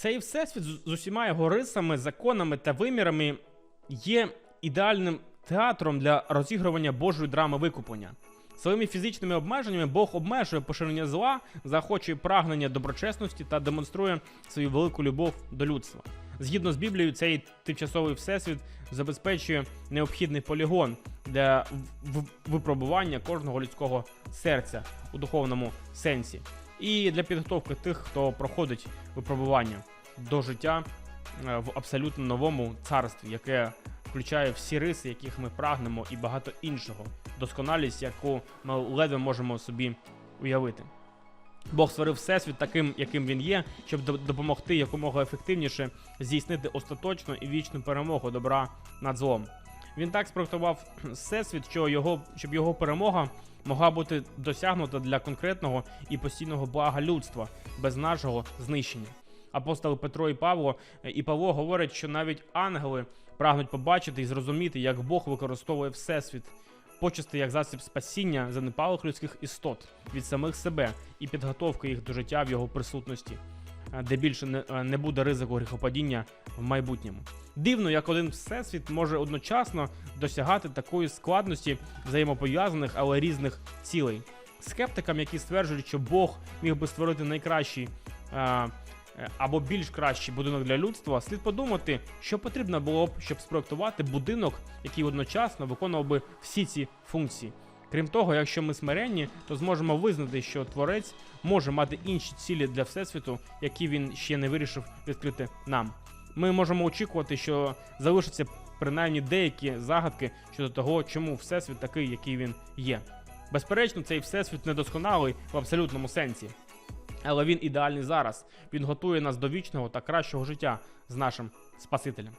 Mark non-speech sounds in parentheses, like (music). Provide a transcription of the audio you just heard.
Цей всесвіт з усіма його рисами, законами та вимірами є ідеальним театром для розігрування Божої драми викуплення. Своїми фізичними обмеженнями Бог обмежує поширення зла, заохочує прагнення доброчесності та демонструє свою велику любов до людства. Згідно з Біблією, цей тимчасовий всесвіт забезпечує необхідний полігон для випробування кожного людського серця у духовному сенсі, і для підготовки тих, хто проходить випробування до життя е, в абсолютно новому царстві, яке включає всі риси, яких ми прагнемо, і багато іншого. Досконалість, яку ми ледве можемо собі уявити. Бог створив всесвіт таким, яким він є, щоб допомогти якомога ефективніше здійснити остаточну і вічну перемогу добра над злом. Він так спроектував (clears throat) всесвіт, що його, щоб його перемога могла бути досягнута для конкретного і постійного блага людства без нашого знищення. Апостоли Петро і Павло е, і Павло говорять, що навіть ангели прагнуть побачити і зрозуміти, як Бог використовує всесвіт, почасти як засіб спасіння занепалих людських істот від самих себе і підготовки їх до життя в його присутності, е, де більше не, е, буде ризику гріхопадіння в майбутньому. Дивно, як один всесвіт може одночасно досягати такої складності взаємопов'язаних, але різних цілей. Скептикам, які стверджують, що Бог міг би створити найкращий е, або більш кращий будинок для людства, слід подумати, що потрібно було б, щоб спроектувати будинок, який одночасно виконував би всі ці функції. Крім того, якщо ми смиренні, то зможемо визнати, що творець може мати інші цілі для всесвіту, які він ще не вирішив відкрити нам. Ми можемо очікувати, що залишаться принаймні деякі загадки щодо того, чому всесвіт такий, який він є. Безперечно, цей всесвіт недосконалий в абсолютному сенсі. Але він ідеальний зараз. Він готує нас до вічного та кращого життя з нашим Спасителем.